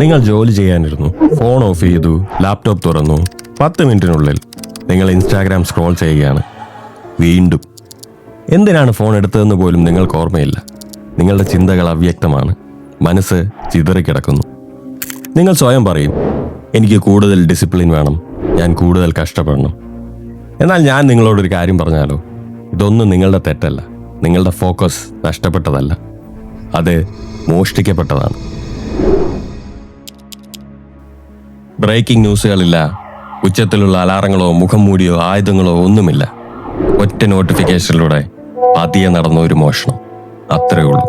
നിങ്ങൾ ജോലി ചെയ്യാനിരുന്നു. ഫോൺ ഓഫ് ചെയ്തു. ലാപ്ടോപ്പ് തുറന്നു. പത്ത് മിനിറ്റിനുള്ളിൽ നിങ്ങൾ ഇൻസ്റ്റാഗ്രാം സ്ക്രോൾ ചെയ്യുകയാണ്. വീണ്ടും. എന്തിനാണ് ഫോൺ എടുത്തതെന്ന് പോലും നിങ്ങൾക്ക് ഓർമ്മയില്ല. നിങ്ങളുടെ ചിന്തകൾ അവ്യക്തമാണ്. മനസ്സ് ചിതറിക്കിടക്കുന്നു നിങ്ങൾ സ്വയം പറയും എനിക്ക് കൂടുതൽ ഡിസിപ്ലിൻ വേണം. ഞാൻ കൂടുതൽ കഷ്ടപ്പെടണം. എന്നാൽ ഞാൻ നിങ്ങളോടൊരു കാര്യം പറഞ്ഞാലോ? ഇതൊന്നും നിങ്ങളുടെ തെറ്റല്ല. നിങ്ങളുടെ ഫോക്കസ് നഷ്ടപ്പെട്ടതല്ല. അത് മോഷ്ടിക്കപ്പെട്ടതാണ്. ബ്രേക്കിംഗ് ന്യൂസുകളില്ല. ഉച്ചത്തിലുള്ള അലാറങ്ങളോ മുഖം മൂടിയോ ആയുധങ്ങളോ ഒന്നുമില്ല. ഒറ്റ നോട്ടിഫിക്കേഷനിലൂടെ പതിയെ നടന്ന ഒരു മോഷണം. അത്രയേ ഉള്ളൂ.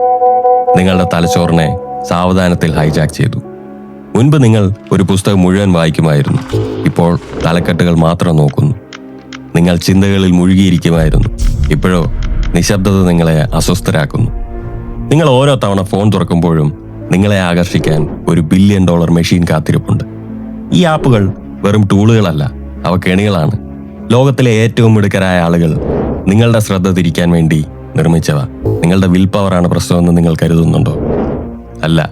നിങ്ങളുടെ തലച്ചോറിനെ സാവധാനത്തിൽ ഹൈജാക്ക് ചെയ്തു. മുൻപ് നിങ്ങൾ ഒരു പുസ്തകം മുഴുവൻ വായിക്കുമായിരുന്നു. ഇപ്പോൾ തലക്കെട്ടുകൾ മാത്രം നോക്കുന്നു. നിങ്ങൾ ചിന്തകളിൽ മുഴുകിയിരിക്കുമായിരുന്നു. ഇപ്പോഴോ നിശബ്ദത നിങ്ങളെ അസ്വസ്ഥരാക്കുന്നു. നിങ്ങൾ ഓരോ തവണ ഫോൺ തുറക്കുമ്പോഴും നിങ്ങളെ ആകർഷിക്കാൻ ഒരു ബില്യൺ ഡോളർ മെഷീൻ കാത്തിരിപ്പുണ്ട്. ഈ ആപ്പുകൾ വെറും ടൂളുകളല്ല അവ കെണികളാണ്. ലോകത്തിലെ ഏറ്റവും മിടുക്കരായ ആളുകൾ നിങ്ങളുടെ ശ്രദ്ധ തിരിക്കാൻ വേണ്ടി നിർമ്മിച്ചവ. നിങ്ങളുടെ വിൽ പവറാണ് പ്രശ്നമെന്ന് നിങ്ങൾ കരുതുന്നുണ്ടോ? അല്ല.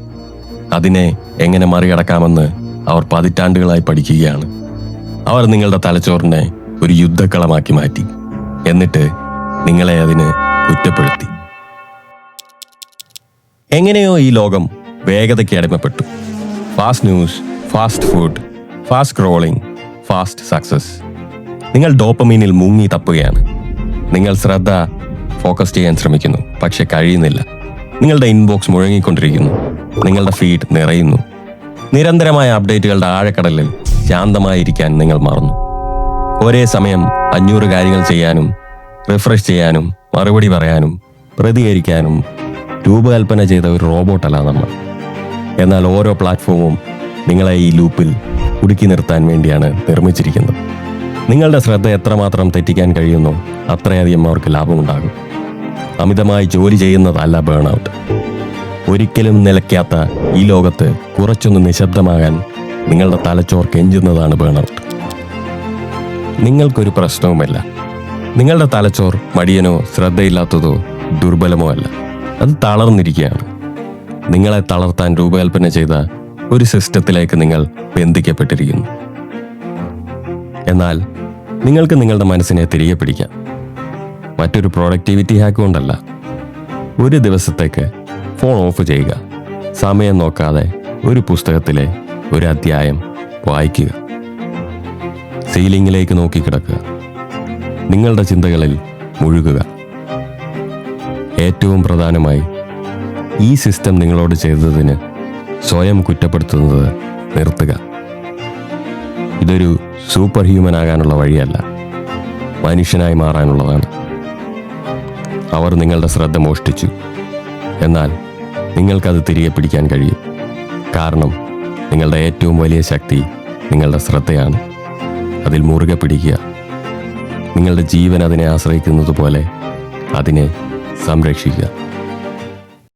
അതിനെ എങ്ങനെ മറികടക്കാമെന്ന് അവർ പതിറ്റാണ്ടുകളായി പഠിക്കുകയാണ്. അവർ നിങ്ങളുടെ തലച്ചോറിനെ ഒരു യുദ്ധക്കളമാക്കി മാറ്റി. എന്നിട്ട് നിങ്ങളെ അതിന് കുറ്റപ്പെടുത്തി. എങ്ങനെയോ ഈ ലോകം വേഗതയ്ക്ക് അടിമപ്പെട്ടു. Fast news fast food fast rolling fast success നിങ്ങൾ ഡോപ്പമീനിൽ മുങ്ങി തപ്പുകയാണ്. നിങ്ങൾ ശ്രദ്ധ ഫോക്കസ് ചെയ്യാൻ ശ്രമിക്കുന്നു പക്ഷെ കഴിയുന്നില്ല. നിങ്ങളുടെ ഇൻബോക്സ് മുഴങ്ങിക്കൊണ്ടിരിക്കുന്നു. നിങ്ങളുടെ ഫീഡ് നിറയുന്നു. നിരന്തരമായ അപ്ഡേറ്റുകളുടെ ആഴക്കടലിൽ ശാന്തമായിരിക്കാൻ നിങ്ങൾ മറന്നു. ഒരേ സമയം അഞ്ഞൂറ് കാര്യങ്ങൾ ചെയ്യാനും റിഫ്രഷ് ചെയ്യാനും മറുപടി പറയാനും പ്രതികരിക്കാനും രൂപകൽപ്പന ചെയ്ത ഒരു റോബോട്ടല്ല നമ്മൾ. എന്നാൽ ഓരോ പ്ലാറ്റ്ഫോമും നിങ്ങളെ ഈ ലൂപ്പിൽ കുടുക്കി നിർത്താൻ വേണ്ടിയാണ് നിർമ്മിച്ചിരിക്കുന്നത്. നിങ്ങളുടെ ശ്രദ്ധ എത്രമാത്രം തെറ്റിക്കാൻ കഴിയുന്നു അത്രയധികം അവർക്ക് ലാഭമുണ്ടാകും. അമിതമായി ജോലി ചെയ്യുന്നതല്ല ബേൺ ഔട്ട് ഒരിക്കലും നിലയ്ക്കാത്ത ഈ ലോകത്ത് കുറച്ചൊന്ന് നിശബ്ദമാകാൻ നിങ്ങളുടെ തലച്ചോർ കെഞ്ചുന്നതാണ് ബേൺ ഔട്ട് നിങ്ങൾക്കൊരു പ്രശ്നവുമല്ല. നിങ്ങളുടെ തലച്ചോർ മടിയനോ ശ്രദ്ധയില്ലാത്തതോ ദുർബലമോ അല്ല. അത് തളർന്നിരിക്കുകയാണ്. നിങ്ങളെ തളർത്താൻ രൂപകൽപ്പന ചെയ്ത ഒരു സിസ്റ്റത്തിലേക്ക് നിങ്ങൾ ബന്ധിക്കപ്പെട്ടിരിക്കുന്നു. എന്നാൽ നിങ്ങൾക്ക് നിങ്ങളുടെ മനസ്സിനെ തിരികെ പിടിക്കാം. മറ്റൊരു പ്രൊഡക്ടിവിറ്റി ഹാക്ക് കൊണ്ടല്ല. ഒരു ദിവസത്തേക്ക് ഫോൺ ഓഫ് ചെയ്യുക. സമയം നോക്കാതെ ഒരു പുസ്തകത്തിലെ ഒരു അധ്യായം വായിക്കുക. സീലിംഗിലേക്ക് നോക്കിക്കിടക്കുക. നിങ്ങളുടെ ചിന്തകളിൽ മുഴുകുക. ഏറ്റവും പ്രധാനമായി ഈ സിസ്റ്റം നിങ്ങളോട് ചെയ്തതിന് സ്വയം കുറ്റപ്പെടുത്തുന്നത് നിർത്തുക. ഇതൊരു സൂപ്പർ ഹ്യൂമൻ ആകാനുള്ള വഴിയല്ല. മനുഷ്യനായി മാറാനുള്ളതാണ്. അവർ നിങ്ങളുടെ ശ്രദ്ധ മോഷ്ടിച്ചു. എന്നാൽ നിങ്ങൾക്കത് തിരികെ പിടിക്കാൻ കഴിയും. കാരണം നിങ്ങളുടെ ഏറ്റവും വലിയ ശക്തി നിങ്ങളുടെ ശ്രദ്ധയാണ്. അതിൽ മുറുകെ പിടിക്കുക. നിങ്ങളുടെ ജീവൻ അതിനെ ആശ്രയിക്കുന്നത് പോലെ അതിനെ സംരക്ഷിക്കുക.